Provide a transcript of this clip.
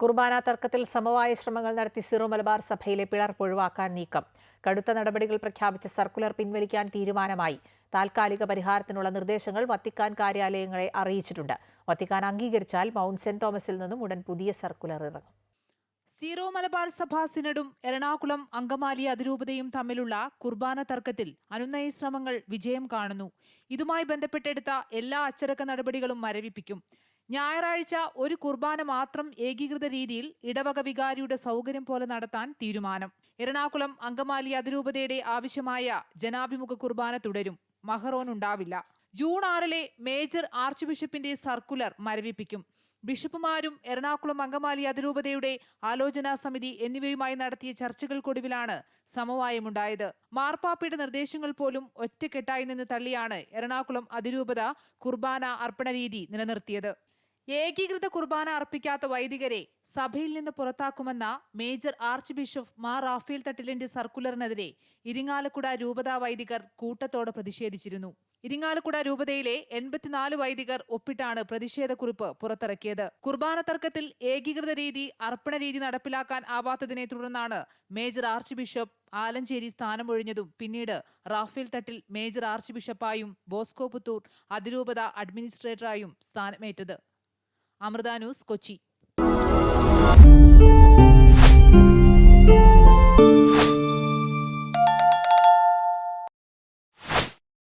കുർബാന തർക്കത്തിൽ സമവായ ശ്രമങ്ങൾ നടത്തി സിറോ മലബാർ സഭയിലെ പിളർപ്പ് ഒഴിവാക്കാൻ നീക്കം. കടുത്ത നടപടികൾ പ്രഖ്യാപിച്ച സർക്കുലർ പിൻവലിക്കാൻ തീരുമാനമായി. താൽക്കാലിക പരിഹാരത്തിനുള്ള നിർദ്ദേശങ്ങൾ വത്തിക്കാൻ കാര്യാലയങ്ങളെ അറിയിച്ചിട്ടുണ്ട്. വത്തിക്കാൻ അംഗീകരിച്ചാൽ മൗണ്ട് സെന്റ് തോമസിൽ നിന്നും ഉടൻ പുതിയ സർക്കുലർ ഇറങ്ങും. സീറോ മലബാർ സഭാ സിനഡും എറണാകുളം അങ്കമാലി അതിരൂപതയും തമ്മിലുള്ള കുർബാന തർക്കത്തിൽ അനുനയ ശ്രമങ്ങൾ വിജയം കാണുന്നു. ഇതുമായി ബന്ധപ്പെട്ടെടുത്ത എല്ലാ അച്ചടക്ക നടപടികളും മരവിപ്പിക്കും. ഞായറാഴ്ച ഒരു കുർബാന മാത്രം ഏകീകൃത രീതിയിൽ ഇടവക വികാരിയുടെ സൗകര്യം പോലെ നടത്താൻ തീരുമാനം. എറണാകുളം അങ്കമാലി അതിരൂപതയുടെ ആവശ്യമായ ജനാഭിമുഖ കുർബാന തുടരും. മഹറോൻ ഉണ്ടാവില്ല. ജൂൺ ആറിലെ മേജർ ആർച്ച് ബിഷപ്പിന്റെ സർക്കുലർ മരവിപ്പിക്കും. ബിഷപ്പുമാരും എറണാകുളം അങ്കമാലി അതിരൂപതയുടെ ആലോചനാ സമിതി എന്നിവയുമായി നടത്തിയ ചർച്ചകൾക്കൊടുവിലാണ് സമവായമുണ്ടായത്. മാർപ്പാപ്പയുടെ നിർദ്ദേശങ്ങൾ പോലും ഒറ്റക്കെട്ടായി നിന്ന് തള്ളിയാണ് എറണാകുളം അതിരൂപത കുർബാന അർപ്പണ രീതി നിലനിർത്തിയത്. ഏകീകൃത കുർബാന അർപ്പിക്കാത്ത വൈദികരെ സഭയിൽ നിന്ന് പുറത്താക്കുമെന്ന major arch bishop Mar Raphael തട്ടിലിന്റെ സർക്കുലറിനെതിരെ ഇരിങ്ങാലക്കുട രൂപതാ വൈദികർ കൂട്ടത്തോടെ പ്രതിഷേധിച്ചിരുന്നു. ഇരിങ്ങാലക്കുട രൂപതയിലെ എൺപത്തിനാല് വൈദികർ ഒപ്പിട്ടാണ് പ്രതിഷേധക്കുറിപ്പ് പുറത്തിറക്കിയത്. കുർബാന തർക്കത്തിൽ ഏകീകൃത രീതി അർപ്പണ രീതി നടപ്പിലാക്കാൻ ആവാത്തതിനെ തുടർന്നാണ് മേജർ ആർച്ച് ബിഷപ്പ് ആലഞ്ചേരി സ്ഥാനം സ്ഥാനമൊഴിഞ്ഞതും പിന്നീട് റാഫേൽ തട്ടിൽ മേജർ ആർച്ച് ബിഷപ്പായും ബോസ്കോ പുത്തൂർ അതിരൂപത അഡ്മിനിസ്ട്രേറ്ററായും സ്ഥാനമേറ്റത്. അമൃത ന്യൂസ് കൊച്ചി.